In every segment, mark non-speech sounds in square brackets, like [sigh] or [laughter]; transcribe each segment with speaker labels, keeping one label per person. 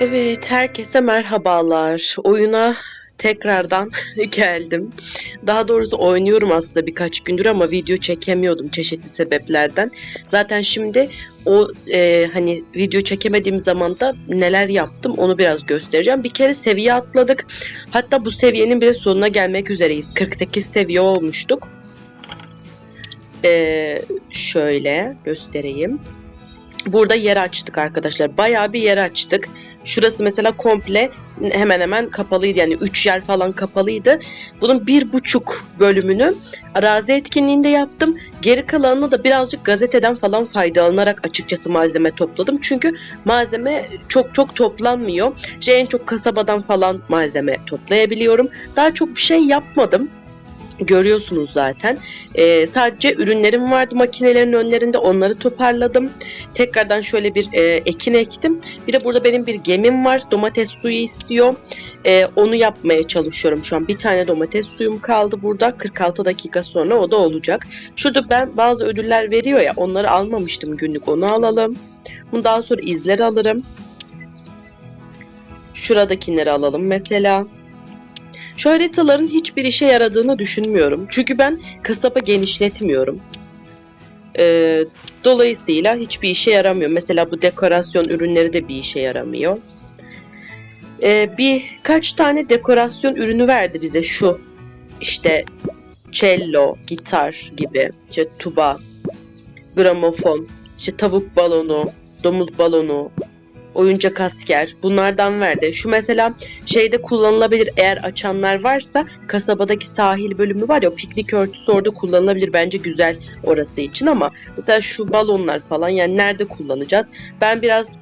Speaker 1: Evet, herkese merhabalar. Oyuna tekrardan [laughs] geldim. Daha doğrusu oynuyorum aslında birkaç gündür ama video çekemiyordum çeşitli sebeplerden. Zaten şimdi o e, hani video çekemediğim zaman da neler yaptım onu biraz göstereceğim. Bir kere seviye atladık. Hatta bu seviyenin bile sonuna gelmek üzereyiz. 48 seviye olmuştuk. E, şöyle göstereyim. Burada yer açtık arkadaşlar. Bayağı bir yer açtık. Şurası mesela komple hemen hemen kapalıydı. Yani 3 yer falan kapalıydı. Bunun bir buçuk bölümünü arazi etkinliğinde yaptım. Geri kalanını da birazcık gazeteden falan faydalanarak açıkçası malzeme topladım. Çünkü malzeme çok çok toplanmıyor. İşte en çok kasabadan falan malzeme toplayabiliyorum. Daha çok bir şey yapmadım. Görüyorsunuz zaten. Ee, sadece ürünlerim vardı makinelerin önlerinde onları toparladım. Tekrardan şöyle bir e, ekin ektim. Bir de burada benim bir gemim var. Domates suyu istiyor. Ee, onu yapmaya çalışıyorum şu an. Bir tane domates suyum kaldı burada. 46 dakika sonra o da olacak. Şurada ben bazı ödüller veriyor ya onları almamıştım günlük onu alalım. Bundan sonra izleri alırım. Şuradakileri alalım mesela. Şu haritaların hiçbir işe yaradığını düşünmüyorum. Çünkü ben kasaba genişletmiyorum. Ee, dolayısıyla hiçbir işe yaramıyor. Mesela bu dekorasyon ürünleri de bir işe yaramıyor. Ee, birkaç tane dekorasyon ürünü verdi bize şu. İşte cello, gitar gibi, işte tuba, gramofon, işte tavuk balonu, domuz balonu, oyuncak asker bunlardan verdi. Şu mesela şeyde kullanılabilir eğer açanlar varsa kasabadaki sahil bölümü var ya o piknik örtüsü orada kullanılabilir bence güzel orası için ama mesela şu balonlar falan yani nerede kullanacağız? Ben biraz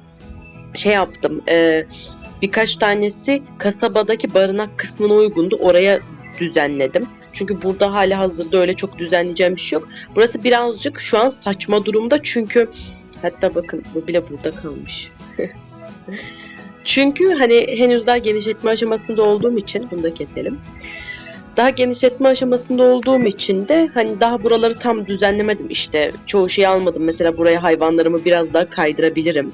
Speaker 1: şey yaptım e, birkaç tanesi kasabadaki barınak kısmına uygundu oraya düzenledim. Çünkü burada hali hazırda öyle çok düzenleyeceğim bir şey yok. Burası birazcık şu an saçma durumda çünkü hatta bakın bu bile burada kalmış. [laughs] Çünkü hani henüz daha genişletme aşamasında olduğum için bunu da keselim. Daha genişletme aşamasında olduğum için de hani daha buraları tam düzenlemedim işte. Çoğu şeyi almadım. Mesela buraya hayvanlarımı biraz daha kaydırabilirim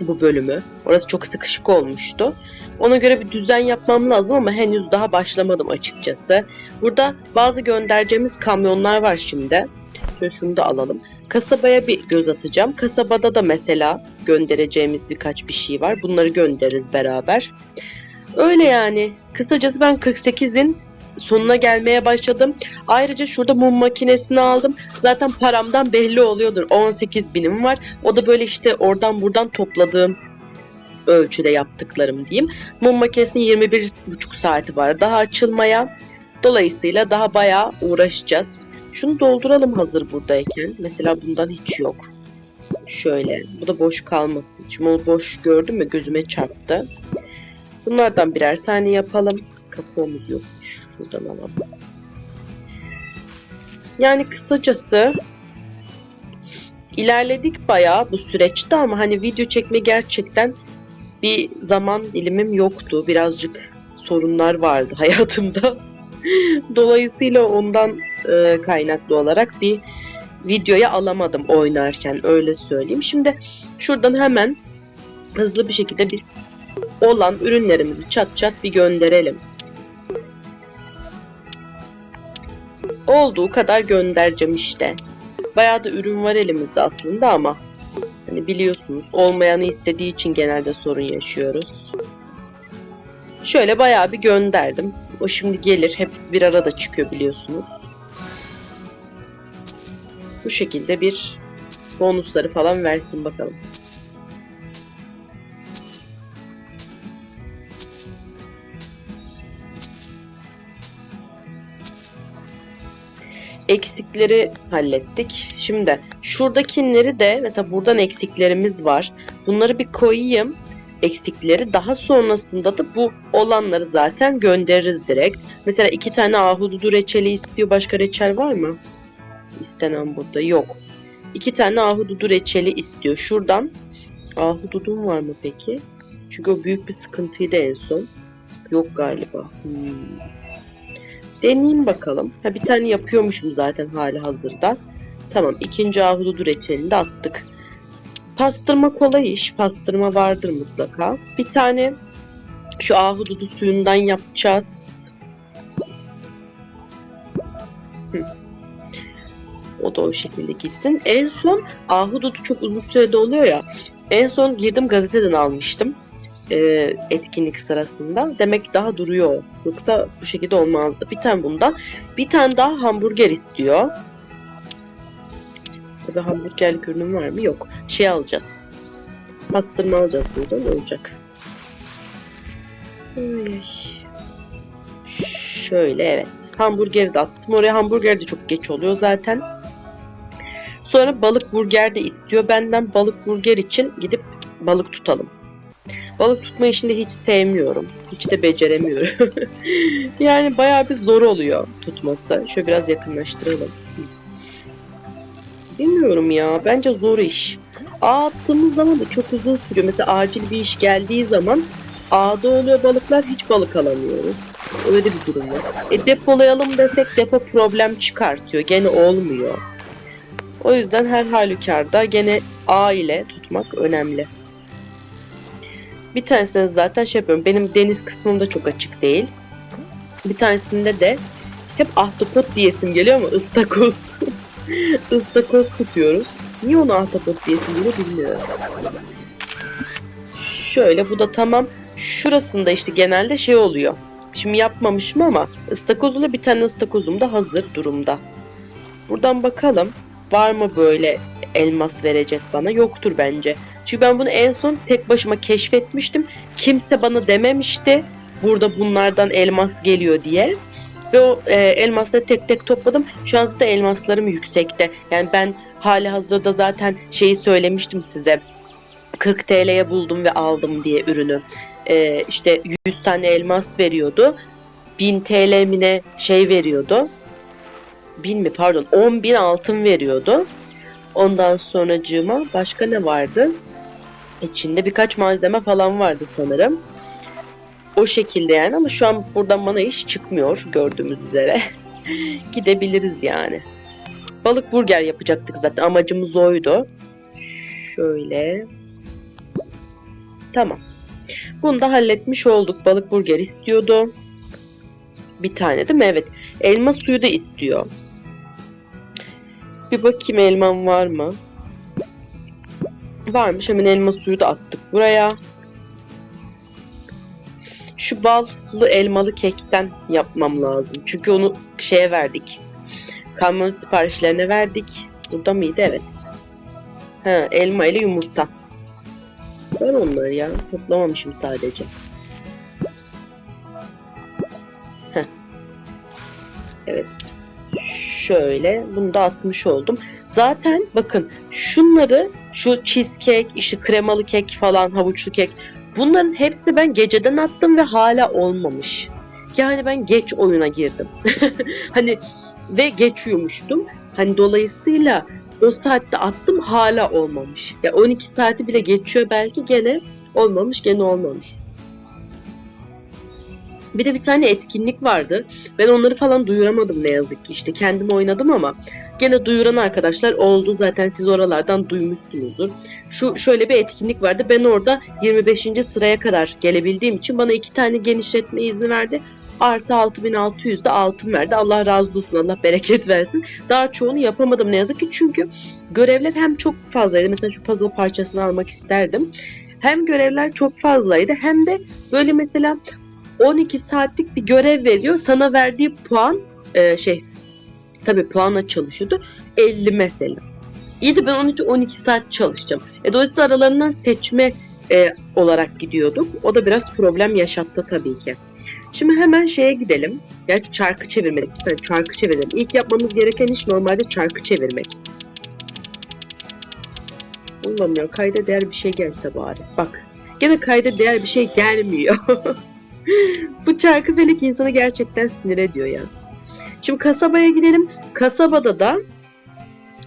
Speaker 1: bu bölümü. Orası çok sıkışık olmuştu. Ona göre bir düzen yapmam lazım ama henüz daha başlamadım açıkçası. Burada bazı göndereceğimiz kamyonlar var şimdi. Şöyle şunu da alalım. Kasabaya bir göz atacağım. Kasabada da mesela göndereceğimiz birkaç bir şey var. Bunları göndeririz beraber. Öyle yani. Kısacası ben 48'in sonuna gelmeye başladım. Ayrıca şurada mum makinesini aldım. Zaten paramdan belli oluyordur. 18 binim var. O da böyle işte oradan buradan topladığım ölçüde yaptıklarım diyeyim. Mum makinesinin 21,5 saati var daha açılmaya. Dolayısıyla daha bayağı uğraşacağız. Şunu dolduralım hazır buradayken. Mesela bundan hiç yok. Şöyle. Bu da boş kalmasın. Şimdi onu boş gördüm mü gözüme çarptı. Bunlardan birer tane yapalım. Kapuğumuz yok. Şuradan alalım. Yani kısacası ilerledik bayağı bu süreçte ama hani video çekme gerçekten bir zaman dilimim yoktu. Birazcık sorunlar vardı [laughs] hayatımda. Dolayısıyla ondan e, kaynaklı olarak bir videoya alamadım oynarken öyle söyleyeyim. Şimdi şuradan hemen hızlı bir şekilde biz olan ürünlerimizi çat çat bir gönderelim. Olduğu kadar göndereceğim işte. Bayağı da ürün var elimizde aslında ama hani biliyorsunuz olmayanı istediği için genelde sorun yaşıyoruz. Şöyle bayağı bir gönderdim. O şimdi gelir. Hepsi bir arada çıkıyor biliyorsunuz. Bu şekilde bir bonusları falan versin bakalım. Eksikleri hallettik. Şimdi şuradakileri de mesela buradan eksiklerimiz var. Bunları bir koyayım eksikleri. Daha sonrasında da bu olanları zaten göndeririz direkt. Mesela iki tane ahududu reçeli istiyor. Başka reçel var mı? İstenen burada yok. İki tane ahududu reçeli istiyor. Şuradan ahududum var mı peki? Çünkü o büyük bir sıkıntıydı en son. Yok galiba. Hmm. Deneyeyim bakalım. Ha bir tane yapıyormuşum zaten hali hazırda. Tamam ikinci ahududu reçelini de attık. Pastırma kolay iş. Pastırma vardır mutlaka. Bir tane şu ahududu suyundan yapacağız. O da o şekilde gitsin. En son ahududu çok uzun sürede oluyor ya. En son girdim gazeteden almıştım. e, etkinlik sırasında. Demek daha duruyor. Yoksa bu şekilde olmazdı. Bir tane bundan. Bir tane daha hamburger istiyor. Tabii hamburgerlik ürünüm var mı? Yok. Şey alacağız. Pastırma alacağız buradan. Olacak. Ay. Şöyle evet. Hamburgeri de attım. Oraya hamburger de çok geç oluyor zaten. Sonra balık burger de istiyor. Benden balık burger için gidip balık tutalım. Balık tutma işini hiç sevmiyorum. Hiç de beceremiyorum. [laughs] yani bayağı bir zor oluyor tutması. Şöyle biraz yakınlaştıralım. Bilmiyorum ya. Bence zor iş. Ağ attığımız zaman da çok uzun sürüyor. Mesela acil bir iş geldiği zaman ağda oluyor balıklar hiç balık alamıyoruz. Öyle bir durum var. E depolayalım desek depo problem çıkartıyor. Gene olmuyor. O yüzden her halükarda gene ağ ile tutmak önemli. Bir tanesini zaten şey yapıyorum. Benim deniz kısmım da çok açık değil. Bir tanesinde de hep ahtapot diyesim geliyor ama ıstakoz. [laughs] ıstakoz tutuyoruz. Niye onu ahtapot diyesim geliyor bilmiyorum. Şöyle bu da tamam. Şurasında işte genelde şey oluyor. Şimdi yapmamışım ama ıstakozla bir tane ıstakozum da hazır durumda. Buradan bakalım. Var mı böyle elmas verecek bana? Yoktur bence. Çünkü ben bunu en son tek başıma keşfetmiştim. Kimse bana dememişti. Burada bunlardan elmas geliyor diye. Ve o e, elmasları tek tek topladım. Şu an zaten elmaslarım yüksekte. Yani ben hali hazırda zaten şeyi söylemiştim size. 40 TL'ye buldum ve aldım diye ürünü. E, işte 100 tane elmas veriyordu. 1000 TL mi ne şey veriyordu. 1000 mi pardon 10 bin altın veriyordu. Ondan sonracığıma başka ne vardı? İçinde birkaç malzeme falan vardı sanırım. O şekilde yani ama şu an buradan bana iş çıkmıyor gördüğümüz üzere. [laughs] Gidebiliriz yani. Balık burger yapacaktık zaten amacımız oydu. Şöyle. Tamam. Bunu da halletmiş olduk. Balık burger istiyordu. Bir tane değil mi? Evet. Elma suyu da istiyor. Bir bakayım elmam var mı? Varmış. Hemen elma suyu da attık buraya. Şu ballı elmalı kekten yapmam lazım. Çünkü onu şeye verdik. Kamyon siparişlerine verdik. Burada mıydı? Evet. Ha, elma ile yumurta. Ben onları ya. Toplamamışım sadece. Heh. Evet. Şöyle. Bunu da atmış oldum. Zaten bakın şunları şu cheesecake, işte kremalı kek falan, havuçlu kek bunların hepsi ben geceden attım ve hala olmamış. Yani ben geç oyuna girdim. [laughs] hani ve geç uyumuştum. Hani dolayısıyla o saatte attım hala olmamış. Ya 12 saati bile geçiyor belki gene olmamış gene olmamış. Bir de bir tane etkinlik vardı. Ben onları falan duyuramadım ne yazık ki. İşte kendim oynadım ama gene duyuran arkadaşlar oldu. Zaten siz oralardan duymuşsunuzdur. Şu şöyle bir etkinlik vardı. Ben orada 25. sıraya kadar gelebildiğim için bana iki tane genişletme izni verdi. Artı 6600 de altın verdi. Allah razı olsun. Allah bereket [laughs] versin. Daha çoğunu yapamadım ne yazık ki. Çünkü görevler hem çok fazlaydı. Mesela şu puzzle parçasını almak isterdim. Hem görevler çok fazlaydı hem de böyle mesela 12 saatlik bir görev veriyor. Sana verdiği puan e, şey tabii puanla çalışıyordu. 50 mesela. İyi de ben 12, 12 saat çalıştım. E, dolayısıyla aralarından seçme e, olarak gidiyorduk. O da biraz problem yaşattı tabii ki. Şimdi hemen şeye gidelim. Gerçi çarkı çevirmedik. Bir saniye çarkı çevirelim. İlk yapmamız gereken iş normalde çarkı çevirmek. Olmuyor. Kayda değer bir şey gelse bari. Bak. Gene kayda değer bir şey gelmiyor. [laughs] Bu çarkı felek insanı gerçekten sinir ediyor ya. Şimdi kasabaya gidelim. Kasabada da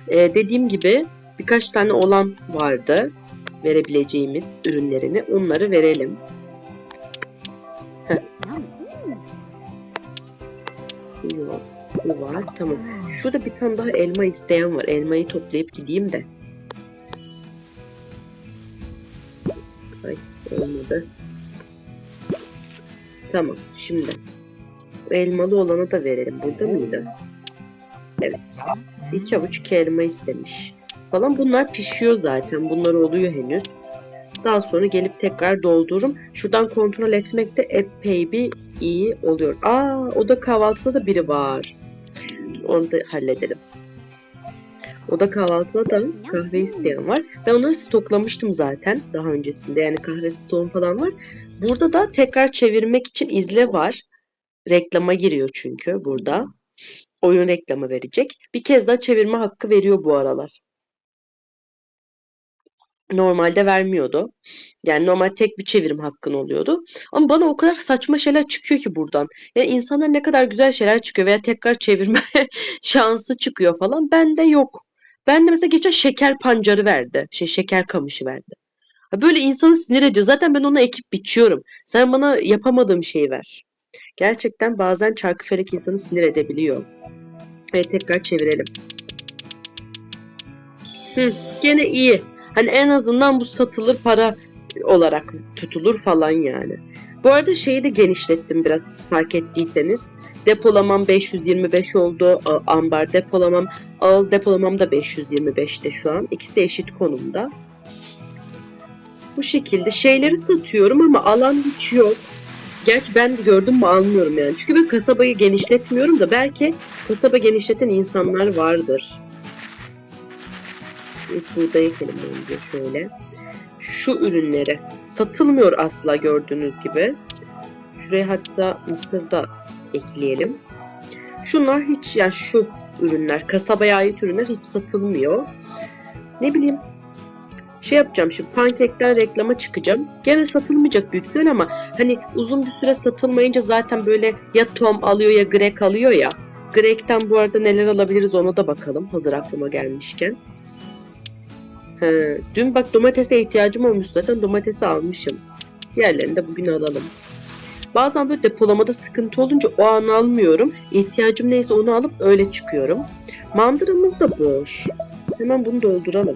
Speaker 1: e, dediğim gibi birkaç tane olan vardı. Verebileceğimiz ürünlerini. Onları verelim. Yok. Bu var. Tamam. Şurada bir tane daha elma isteyen var. Elmayı toplayıp gideyim de. Olmadı. Tamam şimdi. Elmalı olanı da verelim. Burada mıydı? Evet. İki avuç iki elma istemiş. Falan bunlar pişiyor zaten. Bunlar oluyor henüz. Daha sonra gelip tekrar doldururum. Şuradan kontrol etmek de epey bir iyi oluyor. Aa o da kahvaltıda da biri var. Onu da halledelim. O da kahvaltıda da kahve isteyen var. Ben onları stoklamıştım zaten daha öncesinde. Yani kahve stoğum falan var. Burada da tekrar çevirmek için izle var. Reklama giriyor çünkü burada. Oyun reklamı verecek. Bir kez daha çevirme hakkı veriyor bu aralar. Normalde vermiyordu. Yani normal tek bir çevirim hakkın oluyordu. Ama bana o kadar saçma şeyler çıkıyor ki buradan. Yani insanlar ne kadar güzel şeyler çıkıyor veya tekrar çevirme [laughs] şansı çıkıyor falan. Bende yok. Bende mesela geçen şeker pancarı verdi. Şey şeker kamışı verdi. Böyle insanı sinir ediyor. Zaten ben ona ekip biçiyorum. Sen bana yapamadığım şeyi ver. Gerçekten bazen çarkıfelek insanı sinir edebiliyor. Evet tekrar çevirelim. Hı, gene iyi. Hani en azından bu satılır para olarak tutulur falan yani. Bu arada şeyi de genişlettim biraz fark ettiyseniz. Depolamam 525 oldu. Ambar depolamam. Ağıl depolamam da 525'te şu an. İkisi de eşit konumda. Bu şekilde şeyleri satıyorum ama alan hiç yok. Gerçi ben gördüm mü almıyorum yani. Çünkü ben kasabayı genişletmiyorum da belki kasaba genişleten insanlar vardır. Buğday ekelim önce şöyle. Şu ürünleri satılmıyor asla gördüğünüz gibi. Şuraya hatta mısır da ekleyelim. Şunlar hiç yani şu ürünler kasabaya ait ürünler hiç satılmıyor. Ne bileyim şey yapacağım şimdi pankekten reklama çıkacağım. Gene satılmayacak büyük ihtimal ama hani uzun bir süre satılmayınca zaten böyle ya Tom alıyor ya Greg alıyor ya. Greg'den bu arada neler alabiliriz ona da bakalım hazır aklıma gelmişken. He, dün bak domatese ihtiyacım olmuş zaten domatesi almışım. Diğerlerini de bugün alalım. Bazen böyle depolamada sıkıntı olunca o an almıyorum. İhtiyacım neyse onu alıp öyle çıkıyorum. Mandıramız da boş. Hemen bunu dolduralım.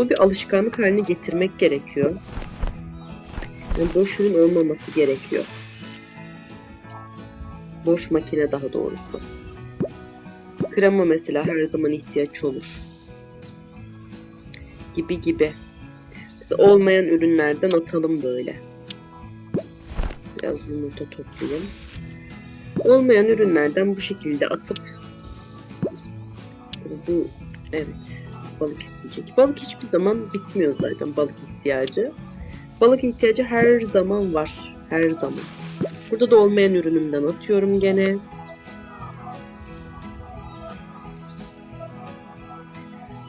Speaker 1: Bu bir alışkanlık haline getirmek gerekiyor. Yani boş ürün olmaması gerekiyor. Boş makine daha doğrusu. Krema mesela her zaman ihtiyaç olur. Gibi gibi. Mesela olmayan ürünlerden atalım böyle. Biraz yumurta toplayayım. Olmayan ürünlerden bu şekilde atıp bu evet balık isteyecek. Balık hiçbir zaman bitmiyor zaten balık ihtiyacı. Balık ihtiyacı her zaman var. Her zaman. Burada da olmayan ürünümden atıyorum gene.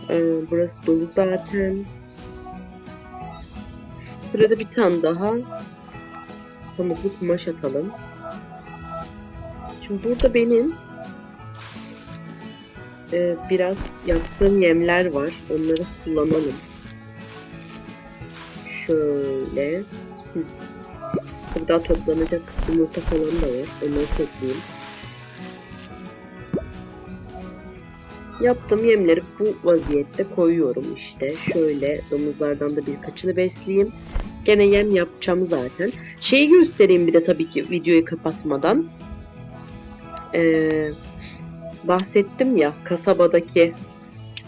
Speaker 1: Ee, burası dolu zaten. Burada bir tane daha pamuklu kumaş atalım. Şimdi burada benim e, biraz yaptığım yemler var. Onları kullanalım. Şöyle. Hı. Burada toplanacak yumurta falan da var. Onları toplayayım. Yaptığım yemleri bu vaziyette koyuyorum işte. Şöyle domuzlardan da birkaçını besleyeyim. Gene yem yapacağım zaten. Şeyi göstereyim bir de tabii ki videoyu kapatmadan. Ee, bahsettim ya kasabadaki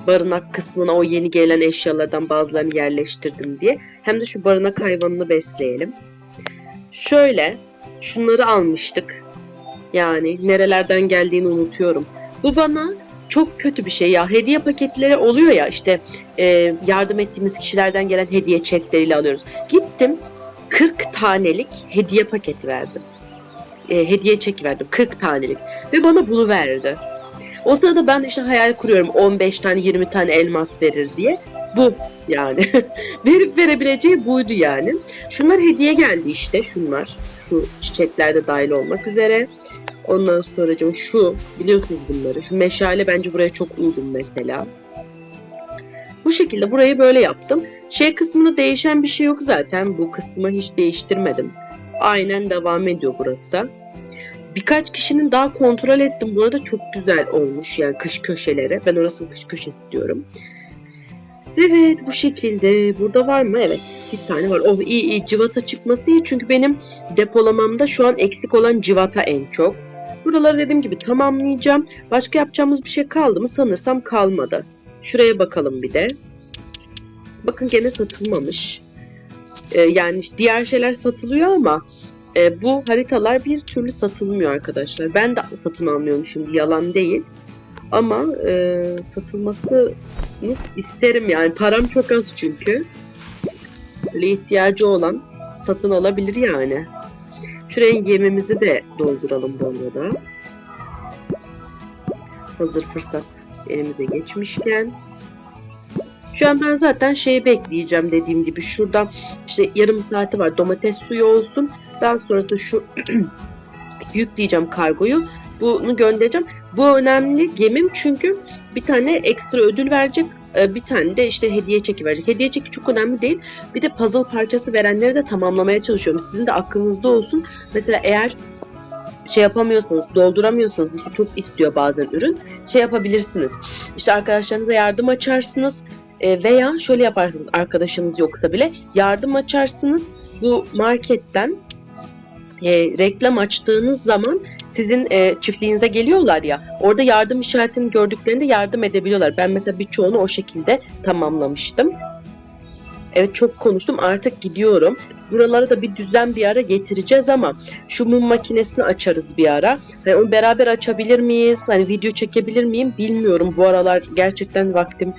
Speaker 1: barınak kısmına o yeni gelen eşyalardan bazılarını yerleştirdim diye. Hem de şu barınak hayvanını besleyelim. Şöyle şunları almıştık. Yani nerelerden geldiğini unutuyorum. Bu bana çok kötü bir şey ya. Hediye paketleri oluyor ya işte e, yardım ettiğimiz kişilerden gelen hediye çekleriyle alıyoruz. Gittim 40 tanelik hediye paketi verdim. E, hediye çeki verdim 40 tanelik ve bana bunu verdi. O sırada ben işte hayal kuruyorum 15 tane 20 tane elmas verir diye. Bu yani. [laughs] Verip verebileceği buydu yani. Şunlar hediye geldi işte şunlar. Şu çiçekler de dahil olmak üzere. Ondan sonra şu biliyorsunuz bunları. Şu meşale bence buraya çok uygun mesela. Bu şekilde burayı böyle yaptım. Şey kısmını değişen bir şey yok zaten. Bu kısmı hiç değiştirmedim. Aynen devam ediyor burası. Birkaç kişinin daha kontrol ettim. Burada çok güzel olmuş yani kış köşeleri. Ben orasını kış köşesi diyorum. Evet bu şekilde. Burada var mı? Evet bir tane var. Oh iyi iyi civata çıkması iyi. Çünkü benim depolamamda şu an eksik olan civata en çok. Buraları dediğim gibi tamamlayacağım. Başka yapacağımız bir şey kaldı mı? Sanırsam kalmadı. Şuraya bakalım bir de. Bakın gene satılmamış. Ee, yani diğer şeyler satılıyor ama e, bu haritalar bir türlü satılmıyor arkadaşlar. Ben de satın almıyorum şimdi yalan değil. Ama e, satılması isterim yani. Param çok az çünkü. Böyle ihtiyacı olan satın alabilir yani. Şuraya yemimizi de dolduralım bu arada. Hazır fırsat elimize geçmişken. Şu an ben zaten şeyi bekleyeceğim dediğim gibi. Şurada işte yarım saati var. Domates suyu olsun. Daha sonrası şu [clears throat] yükleyeceğim kargoyu. Bunu göndereceğim. Bu önemli gemim çünkü bir tane ekstra ödül verecek. e, Bir tane de işte hediye çeki verecek. Hediye çeki çok önemli değil. Bir de puzzle parçası verenleri de tamamlamaya çalışıyorum. Sizin de aklınızda olsun. Mesela eğer şey yapamıyorsanız, dolduramıyorsanız işte çok istiyor bazen ürün. Şey yapabilirsiniz. İşte arkadaşlarınıza yardım açarsınız. E, veya şöyle yaparsınız arkadaşınız yoksa bile yardım açarsınız. Bu marketten e, reklam açtığınız zaman sizin e, çiftliğinize geliyorlar ya orada yardım işaretini gördüklerinde yardım edebiliyorlar. Ben mesela birçoğunu o şekilde tamamlamıştım. Evet çok konuştum artık gidiyorum. Buralara da bir düzen bir ara getireceğiz ama şu mum makinesini açarız bir ara. Hani onu beraber açabilir miyiz? Hani video çekebilir miyim bilmiyorum. Bu aralar gerçekten vaktim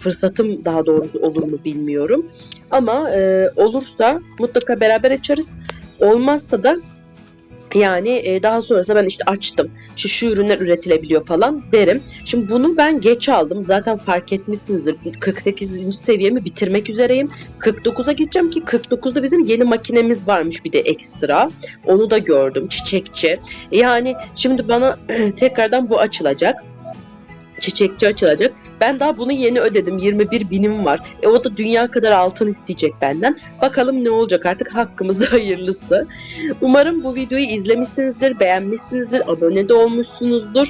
Speaker 1: fırsatım daha doğrusu olur mu bilmiyorum. Ama e, olursa mutlaka beraber açarız. Olmazsa da yani e, daha sonrasında ben işte açtım. Şu, şu ürünler üretilebiliyor falan derim. Şimdi bunu ben geç aldım. Zaten fark etmişsinizdir. 48. seviyemi bitirmek üzereyim. 49'a gideceğim ki 49'da bizim yeni makinemiz varmış bir de ekstra. Onu da gördüm. Çiçekçi. Yani şimdi bana [clears throat] tekrardan bu açılacak. Çiçekçi açılacak. Ben daha bunu yeni ödedim. 21 binim var. E o da dünya kadar altın isteyecek benden. Bakalım ne olacak artık hakkımızda [laughs] hayırlısı. Umarım bu videoyu izlemişsinizdir, beğenmişsinizdir, abone de olmuşsunuzdur.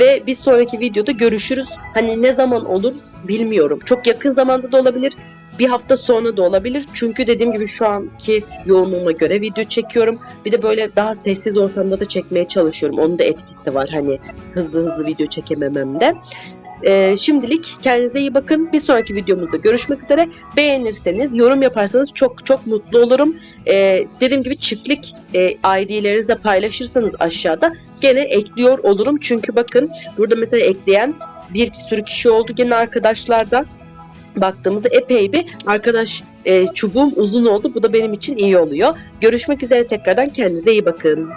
Speaker 1: Ve bir sonraki videoda görüşürüz. Hani ne zaman olur bilmiyorum. Çok yakın zamanda da olabilir. Bir hafta sonra da olabilir. Çünkü dediğim gibi şu anki yoğunluğuma göre video çekiyorum. Bir de böyle daha sessiz ortamda da çekmeye çalışıyorum. Onun da etkisi var hani hızlı hızlı video çekemememde. Ee, şimdilik kendinize iyi bakın. Bir sonraki videomuzda görüşmek üzere. Beğenirseniz, yorum yaparsanız çok çok mutlu olurum. Ee, dediğim gibi çiftlik e, ID'lerinizi de paylaşırsanız aşağıda gene ekliyor olurum. Çünkü bakın burada mesela ekleyen bir sürü kişi oldu gene arkadaşlarda. Baktığımızda epey bir arkadaş e, çubuğum uzun oldu. Bu da benim için iyi oluyor. Görüşmek üzere tekrardan kendinize iyi bakın.